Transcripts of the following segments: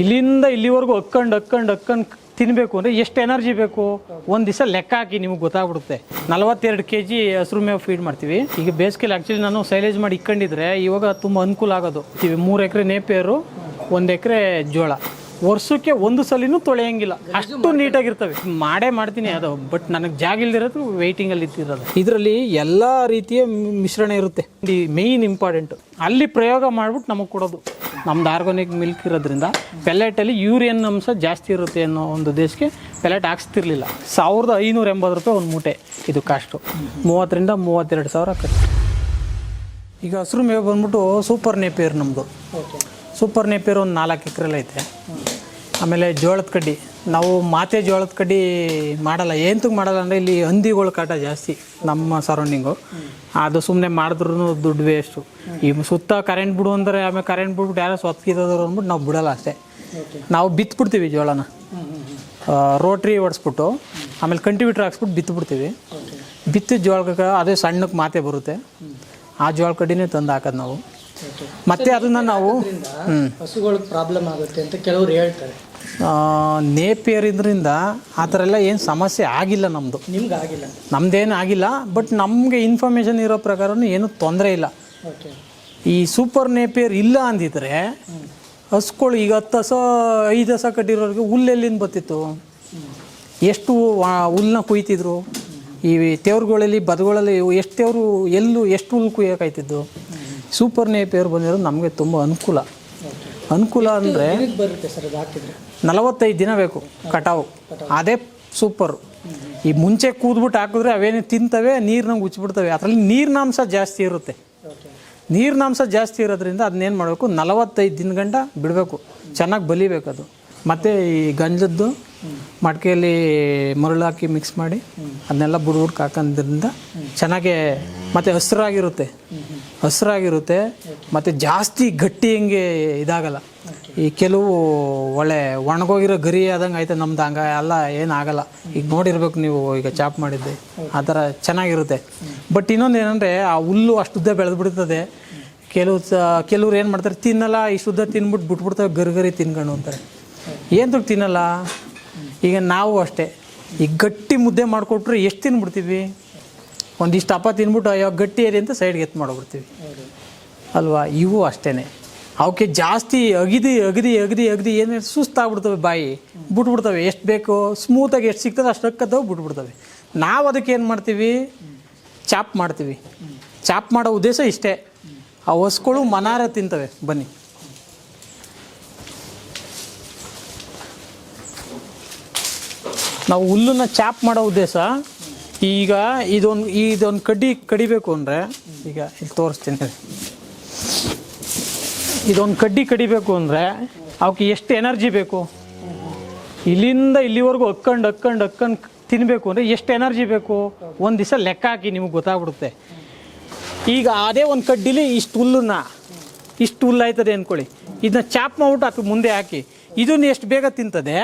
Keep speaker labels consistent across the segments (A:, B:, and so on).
A: ಇಲ್ಲಿಂದ ಇಲ್ಲಿವರೆಗೂ ಅಕ್ಕಂಡು ಅಕ್ಕಂಡು ಅಕ್ಕಂಡು ತಿನ್ನಬೇಕು ಅಂದರೆ ಎಷ್ಟು ಎನರ್ಜಿ ಬೇಕು? ಒಂದು ದಿವಸ ಲೆಕ್ಕ ಹಾಕಿ ನಿಮಗೆ ಗೊತ್ತಾಗ್ಬಿಡುತ್ತೆ. ನಲವತ್ತೆರಡು ಕೆ ಜಿ ಹಸಿರು ಮೇವು ಫೀಡ್ ಮಾಡ್ತೀವಿ. ಈಗ ಬೇಸಿಗೆಲಿ ಆ್ಯಕ್ಚುಲಿ ನಾನು ಸೈಲೇಜ್ ಮಾಡಿ ಇಕ್ಕೊಂಡಿದ್ರೆ ಇವಾಗ ತುಂಬ ಅನುಕೂಲ ಆಗೋದು. ಮೂರು ಎಕರೆ ನೇಪಿಯರು ಒಂದು ಎಕರೆ ಜೋಳ. ವರ್ಷಕ್ಕೆ ಒಂದು ಸಲಿನೂ ತೊಳೆಯಂಗಿಲ್ಲ. ಅಷ್ಟು ನೀಟಾಗಿರ್ತವೆ. ಮಾಡೇ ಮಾಡ್ತೀನಿ ಅದು ಬಟ್ ನನಗೆ ಜಾಗ ಇಲ್ದಿರೋದು ವೆಯ್ಟಿಂಗಲ್ಲಿ ಇದ್ದಿರೋದು ಇದರಲ್ಲಿ ಎಲ್ಲ ರೀತಿಯ ಮ್- ಮಿಶ್ರಣ ಇರುತ್ತೆ. ಮೇಯ್ನ್ ಇಂಪಾರ್ಟೆಂಟ್ ಅಲ್ಲಿ ಪ್ರಯೋಗ ಮಾಡ್ಬಿಟ್ಟು ನಮಗೆ ಕೊಡೋದು. ನಮ್ದು ಆರ್ಗಾನಿಕ್ ಮಿಲ್ಕ್ ಇರೋದ್ರಿಂದ ಪೆಲೆಟಲ್ಲಿ ಯೂರಿಯನ್ ಅಂಶ ಜಾಸ್ತಿ ಇರುತ್ತೆ ಅನ್ನೋ ಒಂದು ದೇಶಕ್ಕೆ ಪೆಲೆಟ್ ಹಾಕ್ಸ್ತಿರ್ಲಿಲ್ಲ. ಸಾವಿರದ ಐನೂರ ಎಂಬತ್ತು ರೂಪಾಯಿ ಒಂದು ಮೂಟೆ ಇದು ಕಾಸ್ಟು ಮೂವತ್ತರಿಂದ ಮೂವತ್ತೆರಡು ಸಾವಿರ ಕಟ್ಟಿ ಈಗ ಹಸಿರು ಮೇವು ಬಂದ್ಬಿಟ್ಟು ಸೂಪರ್ ನೇಪಿಯರ್ ನಮ್ಮದು ಸೂಪರ್ ನೇಪಿಯರ್ ಒಂದು ನಾಲ್ಕು ಎಕರೆಲ್ಲ ಐತೆ. ಆಮೇಲೆ ಜೋಳದ ಕಡ್ಡಿ. ನಾವು ಮಾತೆ ಜೋಳದ ಕಡ್ಡಿ ಮಾಡಲ್ಲ. ಏಂತಕ್ಕೆ ಮಾಡಲ್ಲ ಅಂದರೆ ಇಲ್ಲಿ ಹಂದಿಗಳು ಕಾಟ ಜಾಸ್ತಿ ನಮ್ಮ ಸರೌಂಡಿಂಗು ಅದು ಸುಮ್ಮನೆ ಮಾಡಿದ್ರು ದುಡ್ಡು ವೇಸ್ಟು ಈ ಸುತ್ತ ಕರೆಂಟ್ ಬಿಡು ಅಂದರೆ ಆಮೇಲೆ ಕರೆಂಟ್ ಬಿಡ್ಬಿಟ್ಟು ಯಾರೋ ಸೊತ್ಕಿದ್ರು ಅಂದ್ಬಿಟ್ಟು ನಾವು ಬಿಡಲ್ಲ ಅಷ್ಟೇ. ನಾವು ಬಿತ್ಬಿಡ್ತೀವಿ ಜೋಳನ. ರೋಟ್ರಿ ಹೊಡೆಸ್ಬಿಟ್ಟು ಆಮೇಲೆ ಕಂಟಿವ್ಯೂಟರ್ ಹಾಕ್ಸ್ಬಿಟ್ಟು ಬಿತ್ಬಿಡ್ತೀವಿ. ಬಿತ್ತಿದ ಜೋಳಕ್ಕೆ ಅದೇ ಸಣ್ಣಕ್ಕೆ ಮಾತೆ ಬರುತ್ತೆ. ಆ ಜೋಳ ಕಡ್ಡಿನೇ ತಂದು ಹಾಕೋದು ನಾವು. ಮತ್ತೆ ಅದನ್ನು ನಾವು ಹಸುಗಳ
B: ಹಸುಗಳಿಗೆ ಪ್ರಾಬ್ಲಮ್ ಆಗುತ್ತೆ ಅಂತ ಕೆಲವರು ಹೇಳ್ತಾರೆ.
A: ನೇಪಿಯರ್ ಇದರಿಂದ ಆ ಥರ ಎಲ್ಲ ಏನು ಸಮಸ್ಯೆ ಆಗಿಲ್ಲ ನಮ್ಮದು
B: ನಿಮ್ಗೆ ಆಗಿಲ್ಲ.
A: ನಮ್ದೇನು ಆಗಿಲ್ಲ ಬಟ್ ನಮಗೆ ಇನ್ಫಾರ್ಮೇಷನ್ ಇರೋ ಪ್ರಕಾರನೂ ಏನೂ ತೊಂದರೆ ಇಲ್ಲ.
B: ಓಕೆ
A: ಈ ಸೂಪರ್ ನೇಪಿಯರ್ ಇಲ್ಲ ಅಂದಿದ್ರೆ ಹಸ್ಗಳು ಈಗ ಹತ್ತು ಹಸ ಐದು ಹಸ ಕಟ್ಟಿರೋರಿಗೆ ಹುಲ್ಲೆಲ್ಲಿಂದ ಬತ್ತಿತ್ತು ಎಷ್ಟು ಹುಲ್ಲನ್ನ ಕುಯ್ತಿದ್ರು? ಈ ತೇವ್ರುಗಳಲ್ಲಿ ಬದುಗಳಲ್ಲಿ ಎಷ್ಟು ತೇವ್ರು ಎಲ್ಲೂ ಎಷ್ಟು ಹುಲ್ಲು ಕುಯ್ಯೋಕಾಯ್ತಿದ್ದು ಸೂಪರ್ ನೇಪಿಯರ್ ಬಂದಿರೋದು ನಮಗೆ ತುಂಬ ಅನುಕೂಲ. ಅನುಕೂಲ ಅಂದರೆ ನಲವತ್ತೈದು ದಿನ ಬೇಕು ಕಟಾವು. ಅದೇ ಸೂಪರ್. ಈ ಮುಂಚೆ ಕೂದ್ಬಿಟ್ಟು ಹಾಕಿದ್ರೆ ಅವೇನು ತಿಂತವೆ ನೀರ್ನಾಗ ಉಚ್ಚಿಬಿಡ್ತವೆ. ಅದರಲ್ಲಿ ನೀರಿನಾಂಶ ಜಾಸ್ತಿ ಇರುತ್ತೆ. ನೀರಿನಾಂಶ ಜಾಸ್ತಿ ಇರೋದ್ರಿಂದ ಅದನ್ನೇನು ಮಾಡಬೇಕು? ನಲವತ್ತೈದು ದಿನ ಗಂಟ ಬಿಡಬೇಕು. ಚೆನ್ನಾಗಿ ಬಲಿಬೇಕು ಅದು. ಮತ್ತು ಈ ಗಂಜದ್ದು ಮಡಿಕೆಯಲ್ಲಿ ಮರಳು ಹಾಕಿ ಮಿಕ್ಸ್ ಮಾಡಿ ಅದನ್ನೆಲ್ಲ ಬುಡ್ಬುಡ್ಕೆ ಹಾಕೋದ್ರಿಂದ ಚೆನ್ನಾಗೆ ಮತ್ತು ಹಸ್ರಾಗಿರುತ್ತೆ. ಹಸ್ರಾಗಿರುತ್ತೆ, ಮತ್ತು ಜಾಸ್ತಿ ಗಟ್ಟಿ ಹಿಂಗೆ ಇದಾಗಲ್ಲ. ಈ ಕೆಲವು ಒಳ್ಳೆ ಒಣಗೋಗಿರೋ ಗರಿ ಆದಂಗೆ ಆಯ್ತು ನಮ್ದು, ಹಂಗ ಎಲ್ಲ ಏನಾಗಲ್ಲ ಈಗ ನೋಡಿರ್ಬೇಕು ನೀವು ಈಗ ಚಾಪ್ ಮಾಡಿದ್ದೆ. ಆ ಥರ ಚೆನ್ನಾಗಿರುತ್ತೆ. ಬಟ್ ಇನ್ನೊಂದು ಏನಂದರೆ, ಆ ಹುಲ್ಲು ಅಷ್ಟುದ್ದ ಬೆಳೆದ್ಬಿಡ್ತದೆ. ಕೆಲವು ಕೆಲವ್ರು ಏನು ಮಾಡ್ತಾರೆ, ತಿನ್ನಲ್ಲ ಶುದ್ಧ ತಿನ್ಬಿಟ್ಟು ಬಿಟ್ಬಿಡ್ತವೆ ಗರಿ ತಿನ್ಕೊಂಡು ಅಂತಾರೆ ಏನು ತಿನ್ನಲ್ಲ? ಈಗ ನಾವು ಅಷ್ಟೇ. ಈಗ ಗಟ್ಟಿ ಮುದ್ದೆ ಮಾಡಿಕೊಟ್ರೆ ಎಷ್ಟು ತಿನ್ಬಿಡ್ತೀವಿ? ಒಂದಿಷ್ಟು ಅಪ್ಪ ತಿನ್ಬಿಟ್ಟು ಅಯ್ಯೋ ಗಟ್ಟಿ ಏರಿ ಅಂತ ಸೈಡ್ಗೆ ಎತ್ತು ಮಾಡ್ಬಿಡ್ತೀವಿ. ಅಲ್ವಾ? ಇವು ಅಷ್ಟೇ ಅವಕ್ಕೆ ಜಾಸ್ತಿ ಅಗಿದಿ, ಅಗದಿ ಅಗದಿ ಅಗದಿ ಏನು ಸುಸ್ತಾಗ್ಬಿಡ್ತವೆ ಬಾಯಿ. ಬಿಟ್ಬಿಡ್ತವೆ. ಎಷ್ಟು ಬೇಕು ಸ್ಮೂತಾಗಿ ಎಷ್ಟು ಸಿಗ್ತದೆ ಅಷ್ಟು ಅಕ್ಕದವು ಬಿಟ್ಬಿಡ್ತವೆ. ನಾವು ಅದಕ್ಕೆ ಏನು ಮಾಡ್ತೀವಿ? ಚಾಪ್ ಮಾಡ್ತೀವಿ. ಚಾಪ್ ಮಾಡೋ ಉದ್ದೇಶ ಇಷ್ಟೇ. ಆ ಹೊಸ್ಗಳು ಮನಾರ ತಿಂತವೆ. ಬನ್ನಿ. ನಾವು ಹುಲ್ಲನ್ನ ಚಾಪ್ ಮಾಡೋ ಉದ್ದೇಶ ಈಗ ಇದೊಂದು ಇದೊಂದು ಕಡ್ಡಿ ಕಡಿಬೇಕು ಅಂದರೆ, ಈಗ ಇಲ್ಲಿ ತೋರಿಸ್ತೀನಿ. ಇದೊಂದು ಕಡ್ಡಿ ಕಡಿಬೇಕು ಅಂದರೆ ಅವಕ್ಕೆ ಎಷ್ಟು ಎನರ್ಜಿ ಬೇಕು? ಇಲ್ಲಿಂದ ಇಲ್ಲಿವರೆಗೂ ಹಕ್ಕಂಡು ಹಕ್ಕಂಡು ಹಕ್ಕಂಡು ತಿನ್ನಬೇಕು ಅಂದರೆ ಎಷ್ಟು ಎನರ್ಜಿ ಬೇಕು? ಒಂದು ದಿವಸ ಲೆಕ್ಕ ಹಾಕಿ ನಿಮಗೆ ಗೊತ್ತಾಗ್ಬಿಡುತ್ತೆ. ಈಗ ಅದೇ ಒಂದು ಕಡ್ಡಿಲಿ ಇಷ್ಟು ಹುಲ್ಲನ್ನ, ಇಷ್ಟು ಹುಲ್ಲು ಆಯ್ತದೆ ಅಂದ್ಕೊಳ್ಳಿ ಇದನ್ನ ಚಾಪ್ ಮಾಡ್ಬಿಟ್ಟು ಅದಕ್ಕೆ ಮುಂದೆ ಹಾಕಿ. ಇದನ್ನ ಎಷ್ಟು ಬೇಗ ತಿಂತದೆ?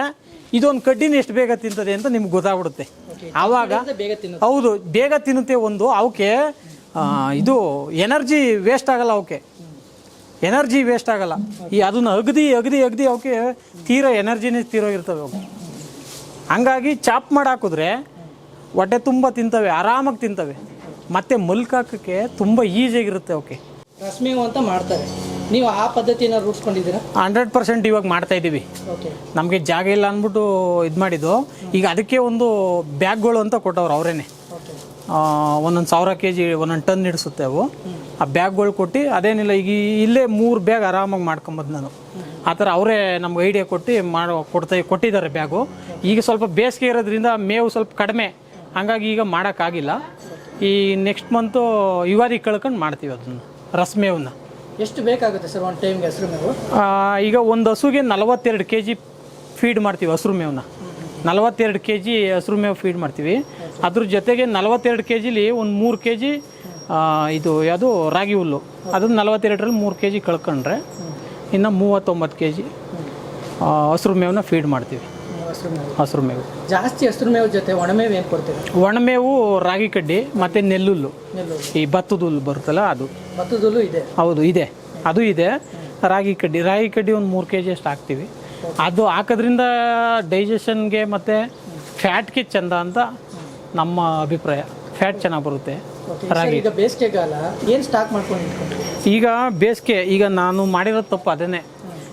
A: ಇದೊಂದು ಕಡ್ಡಿನ ಎಷ್ಟು ಬೇಗ ತಿಂತದೆ ಅಂತ ನಿಮ್ಗೆ ಗೊತ್ತಾಗ್ಬಿಡುತ್ತೆ. ಆವಾಗ ಹೌದು ಬೇಗ ತಿನ್ನುತ್ತೆ ಒಂದು ಅವಕ್ಕೆ ಇದು ಎನರ್ಜಿ ವೇಸ್ಟ್ ಆಗಲ್ಲ ಅವಕ್ಕೆ. ಎನರ್ಜಿ ವೇಸ್ಟ್ ಆಗಲ್ಲ. ಈ ಅದನ್ನ ಅಗದಿ ಅಗದಿ ಅಗದಿ ಅವಕ್ಕೆ ತೀರೋ ಎನರ್ಜಿನೇ ತೀರೋಗಿರ್ತವೆ ಅವು. ಹಂಗಾಗಿ ಚಾಪ್ ಮಾಡಿ ಹಾಕಿದ್ರೆ ಹೊಟ್ಟೆ ತುಂಬ ತಿಂತವೆ ಆರಾಮಾಗಿ ತಿಂತವೆ. ಮತ್ತೆ ಮಲ್ಕಾಕಕ್ಕೆ ತುಂಬ ಈಜಿಯಾಗಿರುತ್ತೆ ಅವಕ್ಕೆ.
B: ರಶ್ಮಿ ಅಂತ ಮಾಡ್ತಾರೆ. ನೀವು ಆ ಪದ್ಧತಿನ ರೂಢಿಸ್ಕೊಂಡಿದ್ದೀರಾ
A: ಹಂಡ್ರೆಡ್ ಪರ್ಸೆಂಟ್ ಇವಾಗ ಮಾಡ್ತಾ ಇದ್ದೀವಿ.
B: ಓಕೆ.
A: ನಮಗೆ ಜಾಗ ಇಲ್ಲ ಅಂದ್ಬಿಟ್ಟು ಇದು ಮಾಡಿದ್ದು. ಈಗ ಅದಕ್ಕೆ ಒಂದು ಬ್ಯಾಗ್ಗಳು ಅಂತ ಕೊಟ್ಟವ್ರು ಅವರೇನೆ.
B: ಓಕೆ.
A: ಒಂದೊಂದು ಸಾವಿರ ಕೆ ಜಿ ಒಂದೊಂದು ಟನ್ ಹಿಡಿಸುತ್ತೆ ಅವು. ಆ ಬ್ಯಾಗ್ಗಳು ಕೊಟ್ಟು ಅದೇನಿಲ್ಲ ಈಗ ಇಲ್ಲೇ ಮೂರು ಬ್ಯಾಗ್ ಆರಾಮಾಗಿ ಮಾಡ್ಕೊಂಬೋದು ನಾನು. ಆ ಥರ ಅವರೇ ನಮ್ಗೆ ಐಡಿಯಾ ಕೊಟ್ಟು ಮಾಡೋ ಕೊಡ್ತಾ ಕೊಟ್ಟಿದ್ದಾರೆ ಬ್ಯಾಗು. ಈಗ ಸ್ವಲ್ಪ ಬೇಸಿಗೆ ಇರೋದ್ರಿಂದ ಮೇವು ಸ್ವಲ್ಪ ಕಡಿಮೆ. ಹಂಗಾಗಿ ಈಗ ಮಾಡೋಕ್ಕಾಗಿಲ್ಲ. ಈ ನೆಕ್ಸ್ಟ್ ಮಂತು ಯುವಾರಿ ಕಳ್ಕೊಂಡು ಮಾಡ್ತೀವಿ ಅದನ್ನು ರಸ್ಮೇವನ್ನ
B: ಎಷ್ಟು ಬೇಕಾಗುತ್ತೆ ಸರ್ ಒಂದು ಟೈಮ್ಗೆ ಹಸಿರು ಮೇವು?
A: ಈಗ ಒಂದು ಹಸುಗೆ ನಲವತ್ತೆರಡು ಕೆ ಜಿ ಫೀಡ್ ಮಾಡ್ತೀವಿ ಹಸಿರು ಮೇವನ್ನ ನಲವತ್ತೆರಡು ಕೆ ಜಿ ಹಸಿರು ಮೇವು ಫೀಡ್ ಮಾಡ್ತೀವಿ. ಅದ್ರ ಜೊತೆಗೆ ನಲವತ್ತೆರಡು ಕೆ ಜಿಲಿ ಒಂದು ಮೂರು ಕೆ ಜಿ ಇದು ಯಾವುದು ರಾಗಿ ಹುಲ್ಲು. ಅದನ್ನು ನಲವತ್ತೆರಡರಲ್ಲಿ ಮೂರು ಕೆ ಜಿ ಕಳ್ಕೊಂಡ್ರೆ ಇನ್ನು ಮೂವತ್ತೊಂಬತ್ತು ಕೆ ಜಿ ಹಸಿರು ಮೇವನ್ನ ಫೀಡ್ ಮಾಡ್ತೀವಿ.
B: ಹಸಿರು ಮೇವು. ಜಾಸ್ತಿ ಹಸಿರು ಮೇವು ಜೊತೆ ಒಣಮೇವು ಏನು ಕೊಡ್ತೀವಿ
A: ಒಣಮೇವು ರಾಗಿ ಕಡ್ಡಿ ಮತ್ತು ನೆಲ್ಲುಲ್ಲು.
B: ನೆಲ್ಲು
A: ಈ ಭತ್ತದ ಹುಲ್ಲು ಬರುತ್ತಲ್ಲ ಅದು.
B: ಇದೆ.
A: ಹೌದು ಇದೆ. ಅದು ಇದೆ. ರಾಗಿ ಕಡ್ಡಿ ರಾಗಿ ಕಡ್ಡಿ ಒಂದು ಮೂರು ಕೆ ಜಿ ಅಷ್ಟು ಹಾಕ್ತೀವಿ. ಅದು ಹಾಕೋದ್ರಿಂದ ಡೈಜೆಷನ್ಗೆ ಮತ್ತು ಫ್ಯಾಟ್ಗೆ ಚಂದ ಅಂತ ನಮ್ಮ ಅಭಿಪ್ರಾಯ. ಫ್ಯಾಟ್ ಚೆನ್ನಾಗಿ ಬರುತ್ತೆ.
B: ರಾಗಿ. ಈಗ ಬೇಸಿಗೆಗಾಲ ಏನು ಸ್ಟಾಕ್ ಮಾಡ್ಕೊಂಡು
A: ಈಗ ಬೇಸಿಗೆ ಈಗ ನಾನು ಮಾಡಿರೋದು ತಪ್ಪು ಅದೇನೆ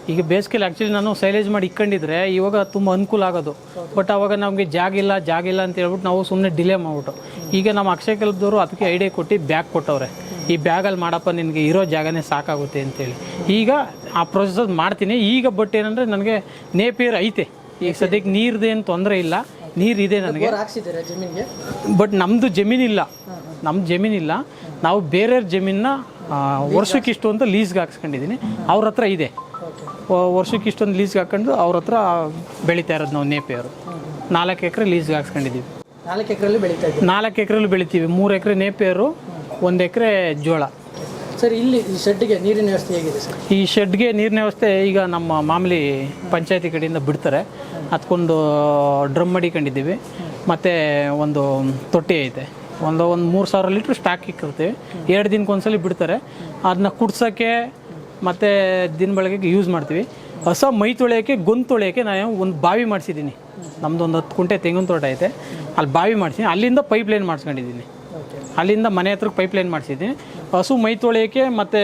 A: ಈಗ ಬೇಸಿಗೆಲಿ ಆ್ಯಕ್ಚುಲಿ ನಾನು ಸೈಲೇಜ್ ಮಾಡಿ ಇಟ್ಕೊಂಡಿದ್ರೆ ಇವಾಗ ತುಂಬ ಅನುಕೂಲ ಆಗೋದು. ಬಟ್ ಅವಾಗ ನಮಗೆ ಜಾಗಿಲ್ಲ ಜಾಗಿಲ್ಲ ಅಂತ ಹೇಳ್ಬಿಟ್ಟು ನಾವು ಸುಮ್ಮನೆ ಡಿಲೇ ಮಾಡ್ಬಿಟ್ಟು. ಈಗ ನಮ್ಮ ಅಕ್ಷಯ ಕಲ್ಪದವರು ಅದಕ್ಕೆ ಐಡಿಯಾ ಕೊಟ್ಟು ಬ್ಯಾಗ್ ಕೊಟ್ಟವ್ರೆ. ಈ ಬ್ಯಾಗಲ್ಲಿ ಮಾಡಪ್ಪ ನಿನಗೆ ಇರೋ ಜಾಗನೇ ಸಾಕಾಗುತ್ತೆ ಅಂತೇಳಿ. ಈಗ ಆ ಪ್ರೊಸೆಸ್ ಮಾಡ್ತೀನಿ. ಈಗ ಬಟ್ ಏನಂದರೆ ನನಗೆ ನೇಪಿಯರ್ ಐತೆ. ಈಗ ಸದ್ಯಕ್ಕೆ ನೀರ್ದೇನು ತೊಂದರೆ ಇಲ್ಲ. ನೀರಿದೆ ನನಗೆ. ಬಟ್ ನಮ್ಮದು ಜಮೀನಿಲ್ಲ ನಮ್ಮ ಜಮೀನಿಲ್ಲ ನಾವು ಬೇರೆಯವ್ರ ಜಮೀನನ್ನ ವರ್ಷಕ್ಕೆ ಇಷ್ಟು ಅಂತ ಲೀಸ್ಗೆ ಹಾಕ್ಸ್ಕೊಂಡಿದ್ದೀನಿ. ಅವ್ರ ಹತ್ರ ಇದೆ. ವರ್ಷಕ್ಕೆ ಇಷ್ಟೊಂದು ಲೀಸ್ಗೆ ಹಾಕೊಂಡು ಅವ್ರ ಹತ್ರ ಬೆಳೀತಾ ಇರೋದು ನಾವು ನೇಪಿಯವರು ನಾಲ್ಕು ಎಕರೆ ಲೀಸ್ಗೆ ಹಾಕ್ಸ್ಕೊಂಡಿದ್ದೀವಿ.
B: ನಾಲ್ಕು ಎಕರೆಲ್ಲೂ ಬೆಳೀತಾ
A: ನಾಲ್ಕು ಎಕರೆಲ್ಲಿ ಬೆಳಿತೀವಿ. ಮೂರು ಎಕರೆ ನೇಪಿಯರು ಒಂದು ಎಕರೆ ಜೋಳ.
B: ಸರ್ ಇಲ್ಲಿ ಈ ಶೆಡ್ಗೆ ನೀರಿನ ವ್ಯವಸ್ಥೆ ಹೇಗಿದೆ ಸರ್?
A: ಈ ಶೆಡ್ಗೆ ನೀರಿನ ವ್ಯವಸ್ಥೆ ಈಗ ನಮ್ಮ ಮಾಮೂಲಿ ಪಂಚಾಯತಿ ಕಡೆಯಿಂದ ಬಿಡ್ತಾರೆ. ಅದಕ್ಕೊಂದು ಡ್ರಮ್ ಮಡಿಕೊಂಡಿದ್ದೀವಿ ಮತ್ತು ಒಂದು ತೊಟ್ಟಿ ಐತೆ. ಒಂದು ಒಂದು ಮೂರು ಸಾವಿರ ಲೀಟ್ರ್ ಸ್ಟಾಕ್ ಇಕ್ಕಿರ್ತೀವಿ. ಎರಡು ದಿನಕ್ಕೆ ಒಂದ್ಸಲಿ ಬಿಡ್ತಾರೆ. ಅದನ್ನ ಕುಡ್ಸೋಕ್ಕೆ ಮತ್ತು ದಿನ ಬೆಳಗ್ಗೆ ಯೂಸ್ ಮಾಡ್ತೀವಿ. ಹೊಸ ಮೈ ತೊಳೆಯೋಕ್ಕೆ ಗೊಂದು ತೊಳೆಯೋಕ್ಕೆ ನಾನು ಒಂದು ಬಾವಿ ಮಾಡಿಸಿದ್ದೀನಿ. ನಮ್ಮದು ಒಂದು ಹತ್ತು ಕುಂಟೆ ತೆಂಗಿನ ತೋಟ ಐತೆ. ಅಲ್ಲಿ ಬಾವಿ ಮಾಡಿಸಿದ್ದೀನಿ. ಅಲ್ಲಿಂದ ಪೈಪ್ ಲೈನ್ ಮಾಡಿಸ್ಕೊಂಡಿದ್ದೀನಿ. ಅಲ್ಲಿಂದ ಮನೆ ಹತ್ರಕ್ಕೆ ಪೈಪ್ ಲೈನ್ ಮಾಡಿಸಿದ್ದೀನಿ ಹಸು ಮೈ ತೊಳೆಯೋಕ್ಕೆ ಮತ್ತು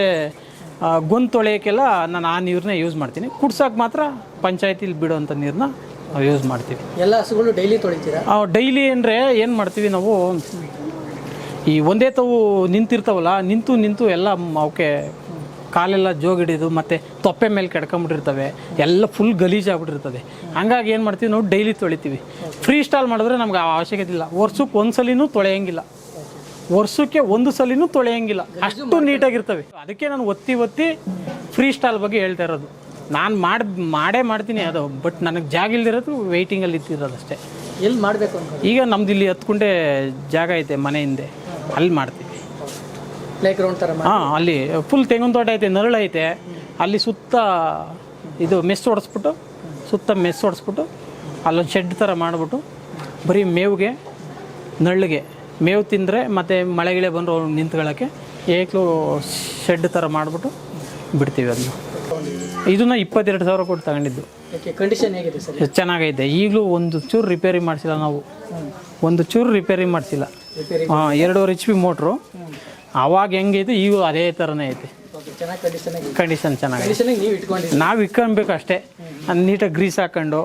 A: ಗೊಂದು ತೊಳೆಯೋಕ್ಕೆಲ್ಲ ನಾನು ಆ ನೀರನ್ನ ಯೂಸ್ ಮಾಡ್ತೀನಿ. ಕುಡ್ಸೋಕೆ ಮಾತ್ರ ಪಂಚಾಯತಿಲಿ ಬಿಡುವಂಥ ನೀರನ್ನ ನಾವು ಯೂಸ್ ಮಾಡ್ತೀವಿ.
B: ಎಲ್ಲ ಹಸುಗಳು ಡೈಲಿ ತೊಳಿತೀರಾ?
A: ಡೈಲಿ ಅಂದರೆ ಏನು ಮಾಡ್ತೀವಿ ನಾವು? ಈ ಒಂದೇ ತವು ನಿಂತಿರ್ತಾವಲ್ಲ ನಿಂತು ನಿಂತು ಎಲ್ಲ ಅವಕ್ಕೆ ಕಾಲೆಲ್ಲ ಜೋಗಿಡಿದು ಮತ್ತು ತೊಪ್ಪೆ ಮೇಲೆ ಕೆಡ್ಕೊಂಬಿಟ್ಟಿರ್ತವೆ. ಎಲ್ಲ ಫುಲ್ ಗಲೀಜಾಗ್ಬಿಟ್ಟಿರ್ತದೆ ಹಂಗಾಗಿ ಏನು ಮಾಡ್ತೀವಿ ನಾವು ಡೈಲಿ ತೊಳಿತೀವಿ. ಫ್ರೀ ಸ್ಟಾಲ್ ಮಾಡಿದ್ರೆ ನಮ್ಗೆ ಆ ಅವಶ್ಯಕತೆ ಇಲ್ಲ. ವರ್ಷಕ್ಕೆ ಒಂದು ಸಲಿನೂ ತೊಳೆಯಂಗಿಲ್ಲ. ವರ್ಷಕ್ಕೆ ಒಂದು ಸಲಿನೂ ತೊಳೆಯಂಗಿಲ್ಲ. ಅಷ್ಟು ನೀಟಾಗಿರ್ತವೆ. ಅದಕ್ಕೆ ನಾನು ಒತ್ತಿ ಒತ್ತಿ ಫ್ರೀ ಸ್ಟೈಲ್ ಬಗ್ಗೆ ಹೇಳ್ತಾ ಇರೋದು. ನಾನು ಮಾಡಿ ಮಾಡೇ ಮಾಡ್ತೀನಿ ಅದು ಬಟ್ ನನಗೆ ಜಾಗ ಇಲ್ದಿರೋದು ವೆಯ್ಟಿಂಗಲ್ಲಿ ಇತ್ತಿರೋದು ಅಷ್ಟೇ.
B: ಎಲ್ಲಿ ಮಾಡಬೇಕು
A: ಈಗ ನಮ್ದು ಇಲ್ಲಿ ಹತ್ಕೊಂಡೆ ಜಾಗ ಐತೆ ಮನೆ ಹಿಂದೆ. ಅಲ್ಲಿ ಮಾಡ್ತೀವಿ.
B: ಪ್ಲೇ ಗ್ರೌಂಡ್ ಥರ
A: ಹಾಂ ಅಲ್ಲಿ ಫುಲ್ ತೆಂಗಿನ ತೋಟ ಐತೆ ನರಳು ಐತೆ. ಅಲ್ಲಿ ಸುತ್ತ ಇದು ಮೆಸ್ ಹೊಡೆಸ್ಬಿಟ್ಟು ಸುತ್ತ ಮೆಸ್ ಹೊಡೆಸ್ಬಿಟ್ಟು ಅಲ್ಲೊಂದು ಶೆಡ್ ಥರ ಮಾಡಿಬಿಟ್ಟು ಬರೀ ಮೇವಿಗೆ ನಳ್ಳಿಗೆ. ಮೇವು ತಿಂದರೆ ಮತ್ತು ಮಳೆಗಿಳೆ ಬಂದರು ಅವ್ರು ನಿಂತ್ಕೊಳ್ಳೋಕ್ಕೆ ಏಕ್ಲು ಶೆಡ್ ಥರ ಮಾಡಿಬಿಟ್ಟು ಬಿಡ್ತೀವಿ ಅದನ್ನ. ಇದನ್ನ ಇಪ್ಪತ್ತೆರಡು ಸಾವಿರ ಕೊಟ್ಟು ತಗೊಂಡಿದ್ದು.
B: ಕಂಡೀಷನ್ ಹೇಗಿದೆ ಸರ್?
A: ಚೆನ್ನಾಗೈತೆ. ಈಗಲೂ ಒಂದು ಚೂರು ರಿಪೇರಿ ಮಾಡಿಸಿಲ್ಲ ನಾವು. ಒಂದು ಚೂರು ರಿಪೇರಿ ಮಾಡಿಸಿಲ್ಲ. ಹಾಂ ಎರಡೂವರೆ ಎಚ್ ಪಿ ಮೋಟ್ರು ಆವಾಗ ಹೆಂಗೈತೆ ಈಗ ಅದೇ ಥರನೇ ಐತೆ.
B: ಕಂಡೀಷನ್
A: ಚೆನ್ನಾಗಿ ಚೆನ್ನಾಗಿದೆ
B: ನೀವು
A: ಇಟ್ಕೊಬೇಕು ಅಷ್ಟೇ. ಅದು ನೀಟಾಗಿ ಗ್ರೀಸ್ ಹಾಕ್ಕೊಂಡು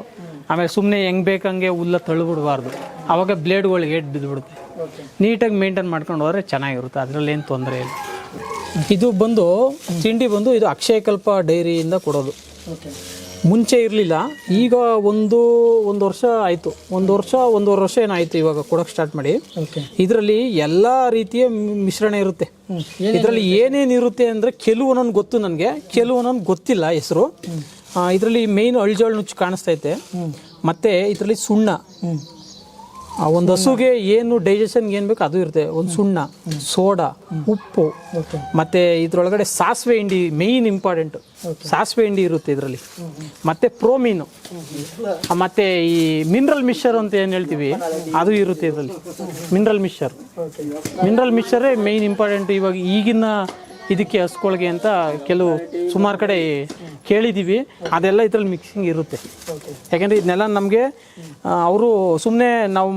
A: ಆಮೇಲೆ ಸುಮ್ಮನೆ ಹೆಂಗೆ ಬೇಕಂಗೆ ಹುಲ್ಲ ತಳ್ಳಿಬಿಡಬಾರ್ದು ಆವಾಗ ಬ್ಲೇಡ್ಗಳಿಗೆ ಏಟ್ ಬಿದ್ದುಬಿಡುತ್ತೆ ನೀಟಾಗಿ ಮೇಂಟೈನ್ ಮಾಡ್ಕೊಂಡು ಹೋದರೆ ಚೆನ್ನಾಗಿರುತ್ತೆ. ಅದರಲ್ಲಿ ಏನು ತೊಂದರೆ ಇಲ್ಲ. ಇದು ಬಂದು ತಿಂಡಿ ಬಂದು ಇದು ಅಕ್ಷಯಕಲ್ಪ ಡೈರಿಯಿಂದ ಕೊಡೋದು. ಮುಂಚೆ ಇರಲಿಲ್ಲ. ಈಗ ಒಂದು ಒಂದು ವರ್ಷ ಆಯಿತು. ಒಂದು ವರ್ಷ ಒಂದೂವರೆ ವರ್ಷ ಏನಾಯಿತು ಇವಾಗ ಕೊಡೋಕೆ ಸ್ಟಾರ್ಟ್ ಮಾಡಿ. ಇದರಲ್ಲಿ ಎಲ್ಲ ರೀತಿಯ ಮಿಶ್ರಣ ಇರುತ್ತೆ. ಇದರಲ್ಲಿ ಏನೇನು ಇರುತ್ತೆ ಅಂದರೆ ಕೆಲವು ಒಂದೊಂದು ಗೊತ್ತು ನನಗೆ. ಕೆಲವು ಒಂದೊಂದು ಗೊತ್ತಿಲ್ಲ ಹೆಸರು. ಇದರಲ್ಲಿ ಮೇಯ್ನ್ ಅಳ್ಜೋಳು ನುಚ್ಚು ಕಾಣಿಸ್ತೈತೆ ಮತ್ತು ಇದರಲ್ಲಿ ಸುಣ್ಣ. ಒಂದು ಹಸುಗೆ ಏನು ಡೈಜೆಷನ್ ಏನು ಬೇಕು ಅದು ಇರುತ್ತೆ. ಒಂದು ಸುಣ್ಣ ಸೋಡಾ ಉಪ್ಪು ಮತ್ತೆ ಇದ್ರೊಳಗಡೆ ಸಾಸಿವೆ ಹಿಂಡಿ ಮೇಯ್ನ್ ಇಂಪಾರ್ಟೆಂಟ್ ಸಾಸಿವೆ ಹಿಂಡಿ ಇರುತ್ತೆ ಇದರಲ್ಲಿ. ಮತ್ತೆ ಪ್ರೋಮೀನು ಮತ್ತೆ ಈ ಮಿನರಲ್ ಮಿಕ್ಸರ್ ಅಂತ ಏನು ಹೇಳ್ತೀವಿ? ಅದು ಇರುತ್ತೆ ಇದರಲ್ಲಿ. ಮಿನರಲ್ ಮಿಕ್ಸರ್ ಮಿನರಲ್ ಮಿಕ್ಸರೇ ಮೇಯ್ನ್ ಇಂಪಾರ್ಟೆಂಟ್ ಇವಾಗ ಈಗಿನ ಇದಕ್ಕೆ ಹಸ್ಕೊಳಗೆ ಅಂತ ಕೆಲವು ಸುಮಾರು ಕಡೆ ಕೇಳಿದ್ದೀವಿ ಅದೆಲ್ಲ ಇದ್ರಲ್ಲಿ ಮಿಕ್ಸಿಂಗ್ ಇರುತ್ತೆ. ಯಾಕೆಂದರೆ ಇದನ್ನೆಲ್ಲ ನಮಗೆ ಅವರು ಸುಮ್ಮನೆ ನಾವು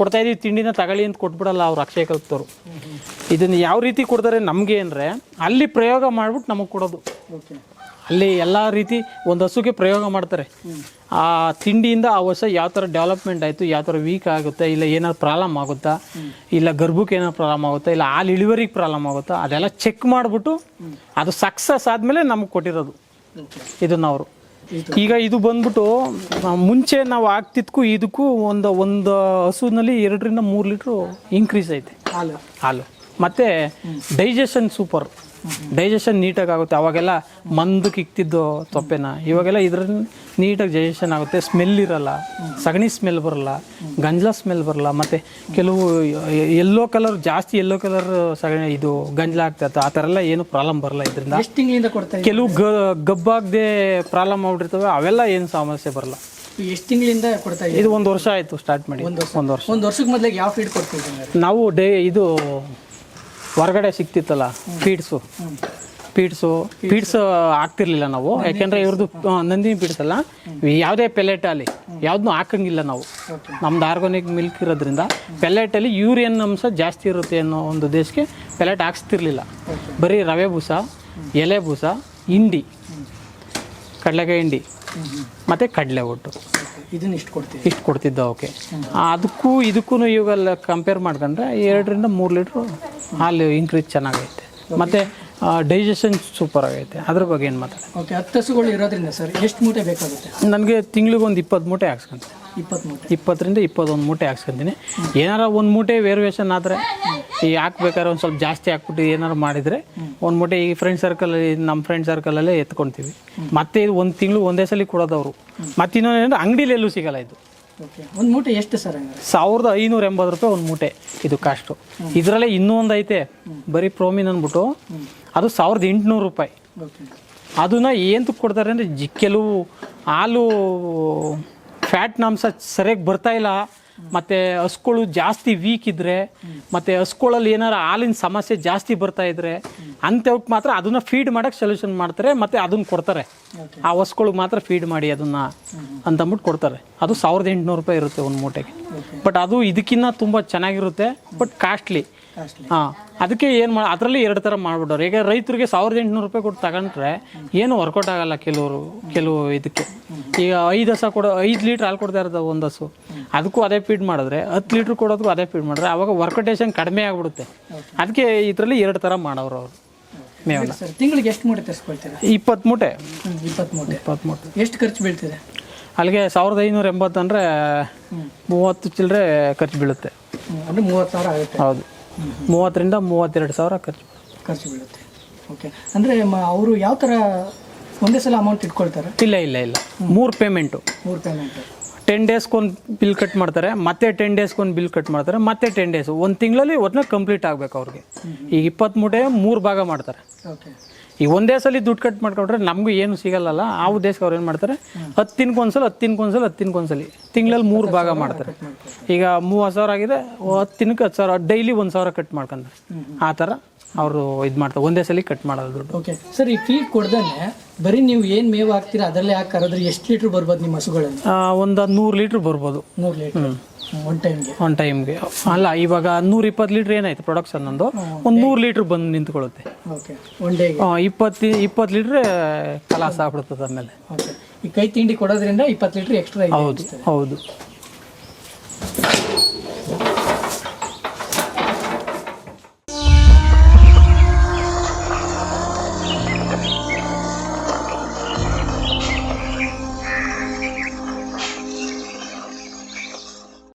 A: ಕೊಡ್ತಾ ಇದ್ದೀವಿ ತಿಂಡಿನ ತಗೊಳ್ಳಿ ಅಂತ ಕೊಟ್ಬಿಡಲ್ಲ ಅವ್ರು ಅಕ್ಷಯ ಕಲ್ಪದವರು ಇದನ್ನು ಯಾವ ರೀತಿ ಕೊಡ್ತಾರೆ ನಮಗೆ ಅಂದರೆ ಅಲ್ಲಿ ಪ್ರಯೋಗ ಮಾಡ್ಬಿಟ್ಟು ನಮಗೆ ಕೊಡೋದು. ಅಲ್ಲಿ ಎಲ್ಲ ರೀತಿ ಒಂದು ಹಸುಗೆ ಪ್ರಯೋಗ ಮಾಡ್ತಾರೆ. ಆ ತಿಂಡಿಯಿಂದ ಆ ಹೊಸ ಯಾವ ಥರ ಡೆವಲಪ್ಮೆಂಟ್ ಆಯಿತು ಯಾವ ಥರ ವೀಕ್ ಆಗುತ್ತೆ ಇಲ್ಲ ಏನಾದ್ರು ಪ್ರಾಬ್ಲಮ್ ಆಗುತ್ತಾ ಇಲ್ಲ ಗರ್ಭಕ್ಕೆ ಏನಾದ್ರು ಪ್ರಾಬ್ಲಮ್ ಆಗುತ್ತಾ ಇಲ್ಲ ಹಾಲು ಇಳುವರಿಗೆ ಪ್ರಾಬ್ಲಮ್ ಆಗುತ್ತಾ ಅದೆಲ್ಲ ಚೆಕ್ ಮಾಡಿಬಿಟ್ಟು ಅದು ಸಕ್ಸಸ್ ಆದಮೇಲೆ ನಮಗೆ ಕೊಟ್ಟಿರೋದು. ಇದನ್ನು ಅವರು ಈಗ ಇದು ಬಂದ್ಬಿಟ್ಟು ಮುಂಚೆ ನಾವು ಆಗ್ತಿದ್ಕು ಇದಕ್ಕೂ ಒಂದು ಒಂದು ಹಸುನಲ್ಲಿ ಎರಡರಿಂದ ಮೂರು ಲೀಟ್ರು ಇನ್ಕ್ರೀಸ್ ಐತೆ.
B: ಹಾಲು.
A: ಹಾಲು. ಮತ್ತು ಡೈಜೆಷನ್ ಸೂಪರ್ ಡೈಜೆಷನ್ ನೀಟಾಗಿ ಆಗುತ್ತೆ. ಅವಾಗೆಲ್ಲ ಮಂದಕ್ಕೆ ಇಕ್ತಿದ್ದು ತೊಪ್ಪೆನ. ಇವಾಗೆಲ್ಲ ಇದ್ರಲ್ಲಿ ನೀಟಾಗಿ ಡೈಜೆಷನ್ ಆಗುತ್ತೆ. ಸ್ಮೆಲ್ ಇರಲ್ಲ. ಸಗಣಿ ಸ್ಮೆಲ್ ಬರಲ್ಲ. ಗಂಜಲ ಸ್ಮೆಲ್ ಬರಲ್ಲ. ಮತ್ತು ಕೆಲವು ಎಲ್ಲೋ ಕಲರ್ ಜಾಸ್ತಿ ಎಲ್ಲೋ ಕಲರ್ ಸಗಣಿ ಇದು ಗಂಜಲ ಆಗ್ತೈತೆ ಆ ಥರ ಎಲ್ಲ ಏನು ಪ್ರಾಬ್ಲಮ್ ಬರಲ್ಲ ಇದರಿಂದ. ಕೆಲವು ಗ ಗಬ್ಬಾಗದೆ ಪ್ರಾಬ್ಲಮ್ ಆಗ್ಬಿಟ್ಟಿರ್ತವೆ. ಅವೆಲ್ಲ ಏನು ಸಮಸ್ಯೆ ಬರಲ್ಲ.
B: ಎಷ್ಟು ತಿಂಗಳಿಂದ ಕೊಡ್ತಾ
A: ಇದು ಒಂದು ವರ್ಷ ಆಯಿತು ಸ್ಟಾರ್ಟ್ ಮಾಡಿ. ಒಂದು ವರ್ಷ.
B: ಒಂದು ವರ್ಷಕ್ಕೆ ಮೊದಲಿಗೆ ಯಾವ ಫೀಡ್ ಕೊಡ್ತೀವಿ
A: ನಾವು ಡೇ ಇದು ಹೊರಗಡೆ ಸಿಕ್ತಿತ್ತಲ್ಲ ಫೀಡ್ಸು ಪೀಡ್ಸು ಪೀಡ್ಸ್ ಹಾಕ್ತಿರ್ಲಿಲ್ಲ ನಾವು. ಯಾಕೆಂದ್ರೆ ಇವ್ರದ್ದು ನಂದಿನಿ ಪೀಡ್ಸ್ ಅಲ್ಲ ಯಾವುದೇ ಪೆಲೆಟ್ ಅಲ್ಲಿ ಯಾವ್ದನ್ನೂ ಹಾಕಂಗಿಲ್ಲ ನಾವು. ನಮ್ದು ಆರ್ಗಾನಿಕ್ ಮಿಲ್ಕ್ ಇರೋದ್ರಿಂದ ಪೆಲೆಟಲ್ಲಿ ಯೂರಿಯನ್ ಅಂಶ ಜಾಸ್ತಿ ಇರುತ್ತೆ ಅನ್ನೋ ಒಂದು ದೇಶಕ್ಕೆ ಪೆಲೆಟ್ ಹಾಕ್ಸ್ತಿರ್ಲಿಲ್ಲ. ಬರೀ ರವೆ ಭೂಸ ಎಲೆ ಭೂಸ ಹಿಂಡಿ. ಕಡಲೆಕಾಯಿ ಹಿಂಡಿ ಮತ್ತು ಕಡಲೆ ಒಟ್ಟು.
B: ಇದನ್ನ ಇಷ್ಟು ಕೊಡ್ತೀವಿ
A: ಇಷ್ಟು ಕೊಡ್ತಿದ್ದ ಓಕೆ. ಅದಕ್ಕೂ ಇದಕ್ಕೂ ಇವಾಗೆಲ್ಲ ಕಂಪೇರ್ ಮಾಡ್ಕೊಂಡ್ರೆ ಎರಡರಿಂದ ಮೂರು ಲೀಟ್ರು ಹಾಲು ಇನ್ಕ್ರೀಸ್ ಚೆನ್ನಾಗೈತೆ. ಮತ್ತು ಡೈಜೆಷನ್ ಸೂಪರ್ ಆಗೈತೆ. ಅದ್ರ ಬಗ್ಗೆ ಏನು ಮಾತಾಡ
B: ಓಕೆ ಹತ್ತು ಹಸುಗಳು ಇರೋದ್ರಿಂದ ಸರ್ ಎಷ್ಟು ಮೂಟೆ ಬೇಕಾಗುತ್ತೆ?
A: ನನಗೆ ತಿಂಗ್ಳಿಗೆ ಒಂದು ಇಪ್ಪತ್ತು ಮೂಟೆ ಹಾಕ್ಸ್ಕೊಂತೀನಿ.
B: ಇಪ್ಪತ್ತು ಮೂಟೆ.
A: ಇಪ್ಪತ್ತರಿಂದ ಇಪ್ಪತ್ತೊಂದು ಮೂಟೆ ಹಾಕ್ಸ್ಕೊಂತೀನಿ. ಏನಾರ ಒಂದು ಮೂಟೆ ವೇರಿಯೇಷನ್ ಆದರೆ ಈ ಹಾಕ್ಬೇಕಾದ್ರೆ ಒಂದು ಸ್ವಲ್ಪ ಜಾಸ್ತಿ ಹಾಕ್ಬಿಟ್ಟು ಏನಾರು ಮಾಡಿದರೆ ಒಂದು ಮೂಟೆ ಈ ಫ್ರೆಂಡ್ ಸರ್ಕಲಲ್ಲಿ ನಮ್ಮ ಫ್ರೆಂಡ್ ಸರ್ಕಲಲ್ಲೇ ಎತ್ಕೊಳ್ತೀವಿ ಮತ್ತೆ ಇದು ಒಂದು ತಿಂಗಳು ಒಂದೇ ಸಲ ಕೊಡೋದವರು. ಮತ್ತೆ ಇನ್ನೊಂದು ಏನಂದ್ರೆ ಅಂಗಡಿಲೆಲ್ಲೂ ಸಿಗಲ್ಲ ಇದು.
B: ಒಂದು ಮೂಟೆ ಎಷ್ಟು ಸರ್
A: ಸಾವಿರದ ಐನೂರ ಎಂಬತ್ತು ರೂಪಾಯಿ ಒಂದು ಮೂಟೆ ಇದು ಕಾಸ್ಟು ಇದರಲ್ಲೇ ಇನ್ನೂ ಒಂದು ಐತೆ. ಬರೀ ಪ್ರೋಮಿನ್ ಅಂದ್ಬಿಟ್ಟು ಅದು ಸಾವಿರದ ಎಂಟುನೂರು ರೂಪಾಯಿ. ಅದನ್ನ ಏನಕ್ಕೆ ಕೊಡ್ತಾರೆ ಅಂದರೆ ಜಿ ಕೆಲವು ಹಾಲು ಫ್ಯಾಟ್ನ ಅಂಶ ಸರಿಯಾಗಿ ಬರ್ತಾ ಇಲ್ಲ. ಮತ್ತು ಹಸ್ಕೊಳ್ಳು ಜಾಸ್ತಿ ವೀಕ್ ಇದ್ದರೆ ಮತ್ತು ಹಸ್ಕೊಳ್ಳಲ್ಲಿ ಏನಾರು ಹಾಲಿನ ಸಮಸ್ಯೆ ಜಾಸ್ತಿ ಬರ್ತಾ ಇದ್ದರೆ ಅಂಥವಕ್ಕೆ ಮಾತ್ರ ಅದನ್ನು ಫೀಡ್ ಮಾಡೋಕ್ಕೆ ಸೊಲ್ಯೂಷನ್ ಮಾಡ್ತಾರೆ ಮತ್ತು ಅದನ್ನು ಕೊಡ್ತಾರೆ. ಆ ಹಸ್ಗಳಿಗೆ ಮಾತ್ರ ಫೀಡ್ ಮಾಡಿ ಅದನ್ನು ಅಂತಂದ್ಬಿಟ್ಟು ಕೊಡ್ತಾರೆ. ಅದು ಸಾವಿರದ ಎಂಟುನೂರು ರೂಪಾಯಿ ಇರುತ್ತೆ ಒಂದು ಮೂಟೆಗೆ. ಬಟ್ ಅದು ಇದಕ್ಕಿಂತ ತುಂಬ ಚೆನ್ನಾಗಿರುತ್ತೆ ಬಟ್ ಕಾಸ್ಟ್ಲಿ ಹಾಂ ಅದಕ್ಕೆ ಏನು ಮಾಡಿ ಅದರಲ್ಲಿ ಎರಡು ಥರ ಮಾಡ್ಬಿಟ್ಟವ್ರು. ಈಗ ರೈತರಿಗೆ ಸಾವಿರದ ಎಂಟುನೂರು ರೂಪಾಯಿ ಕೊಟ್ಟು ತಗೊಂಡ್ರೆ ಏನು ವರ್ಕೌಟ್ ಆಗಲ್ಲ ಕೆಲವರು ಕೆಲವು ಇದಕ್ಕೆ. ಈಗ ಐದು ಹಸ ಕೊಡೋ ಐದು ಲೀಟ್ರ್ ಹಾಲು ಕೊಡ್ತಾ ಇರೋದು ಒಂದು ಹಸು. ಅದಕ್ಕೂ ಅದೇ ಫೀಡ್ ಮಾಡಿದ್ರೆ ಹತ್ತು ಲೀಟ್ರ್ ಕೊಡೋದಕ್ಕೂ ಅದೇ ಫೀಡ್ ಮಾಡಿದ್ರೆ ಅವಾಗ ವರ್ಕೌಟೇಷನ್ ಕಡಿಮೆ ಆಗಿಬಿಡುತ್ತೆ. ಅದಕ್ಕೆ ಇದರಲ್ಲಿ ಎರಡು ಥರ ಮಾಡೋರು ಅವರು. ಮೇವನ್ನ
B: ತಿಂಗಳಿಗೆ ಎಷ್ಟು ಮೂಟೆ ತರಿಸ್ಕೊಳ್ತೀರಾ?
A: ಇಪ್ಪತ್ತು ಮೂಟೆ.
B: ಇಪ್ಪತ್ತು ಮೂಟೆ.
A: ಇಪ್ಪತ್ತು ಮೂಟೆ.
B: ಎಷ್ಟು ಖರ್ಚು ಬೀಳ್ತಿದೆ?
A: ಅಲ್ಲಿಗೆ ಸಾವಿರದ ಐನೂರ ಎಂಬತ್ತು ಅಂದರೆ ಮೂವತ್ತು ಚಿಲ್ಲರೆ ಖರ್ಚು ಬೀಳುತ್ತೆ.
B: ಅಂದ್ರೆ ಮೂವತ್ತು ಸಾವಿರ ಆಗುತ್ತೆ.
A: ಹೌದು. ಮೂವತ್ತರಿಂದ ಮೂವತ್ತೆರಡು ಸಾವಿರ ಖರ್ಚು.
B: ಖರ್ಚು ಬೀಳುತ್ತೆ. ಓಕೆ ಅಂದರೆ ಅವರು ಯಾವ ಥರ ಒಂದೇ ಸಲ ಅಮೌಂಟ್ ಇಟ್ಕೊಳ್ತಾರೆ?
A: ಇಲ್ಲ ಇಲ್ಲ ಇಲ್ಲ. ಮೂರು ಪೇಮೆಂಟು
B: ಮೂರು ಪೇಮೆಂಟು
A: ಟೆನ್ ಡೇಸ್ಗೊಂದು ಬಿಲ್ ಕಟ್ ಮಾಡ್ತಾರೆ ಮತ್ತೆ ಟೆನ್ ಡೇಸ್ಗೊಂದು ಬಿಲ್ ಕಟ್ ಮಾಡ್ತಾರೆ ಮತ್ತೆ ಟೆನ್ ಡೇಸ್ ಒಂದು ತಿಂಗಳಲ್ಲಿ ಒಟ್ಟಿನ ಕಂಪ್ಲೀಟ್ ಆಗಬೇಕು ಅವ್ರಿಗೆ. ಈಗ ಇಪ್ಪತ್ತು ಮೂಟೆ ಮೂರು ಭಾಗ ಮಾಡ್ತಾರೆ.
B: ಓಕೆ
A: ಈಗ ಒಂದೇ ಸಲ ದುಡ್ಡು ಕಟ್ ಮಾಡ್ಕೊಂಡ್ರೆ ನಮಗೂ ಏನು ಸಿಗಲ್ಲಲ್ಲ ಆ ಉದ್ದೇಶಕ್ಕೆ ಅವ್ರು ಏನು ಮಾಡ್ತಾರೆ? ಹತ್ತಿನಕ್ಕೊಂದ್ಸಲ ಹತ್ತಿನಕ್ಕೊಂದ್ಸಲ ಹತ್ತಿನಕ್ಕೊಂದ್ಸಲಿ ತಿಂಗಳಲ್ಲಿ ಮೂರು ಭಾಗ ಮಾಡ್ತಾರೆ. ಈಗ ಮೂವತ್ತು ಸಾವಿರ ಆಗಿದೆ ಹತ್ತು ದಿನಕ್ಕೆ ಹತ್ತು ಸಾವಿರ ಡೈಲಿ ಒಂದು ಸಾವಿರ ಕಟ್ ಮಾಡ್ಕೊಂಡ್ರೆ ಆ ಥರ ಅವರು ಇದು ಮಾಡ್ತಾರೆ ಒಂದೇ ಸಲ ಕಟ್ ಮಾಡೋದು ದುಡ್ಡು.
B: ಓಕೆ. ಸರ್ ಈ ಫೀ ಕೊಡ್ದೇ ಬರೀ ನೀವು ಏನು ಮೇವು ಹಾಕ್ತೀರಾ ಅದರಲ್ಲೇ ಹಾಕಿ ಕರೆದ್ರೆ ಎಷ್ಟು ಲೀಟ್ರ್ ಬರ್ಬೋದು ನಿಮ್ಮ ಹಸುಗಳಲ್ಲಿ?
A: ಒಂದು ನೂರು ಲೀಟ್ರ್ ಬರ್ಬೋದು.
B: ನೂರು ಲೀಟ್ರ್. ಒನ್ ಟೈಮ್ಗೆ
A: ಒನ್ ಟೈಮ್ಗೆ ಅಲ್ಲ ಇವಾಗ ನೂರ ಇಪ್ಪತ್ತು ಲೀಟ್ರ್ ಏನಾಯ್ತು ಪ್ರೊಡಕ್ಷನ್ ನಂದು? ಒಂದು ನೂರು ಲೀಟ್ರ್ ಬಂದು ನಿಂತ್ಕೊಳ್ಳುತ್ತೆ.
B: ಓಕೆ ಒನ್ ಡೇಗೆ
A: ಇಪ್ಪತ್ತು ಇಪ್ಪತ್ತು ಲೀಟ್ರ್ ಕಲಾಸ ಆಗ್ಬಿಡ್ತದೆ ಆಮೇಲೆ
B: ಓಕೆ ಈ ಕೈ ತಿಂಡಿ ಕೊಡೋದ್ರಿಂದ ಇಪ್ಪತ್ತು ಲೀಟ್ರ್ ಎಕ್ಸ್ಟ್ರಾ
A: ಹೌದು ಹೌದು.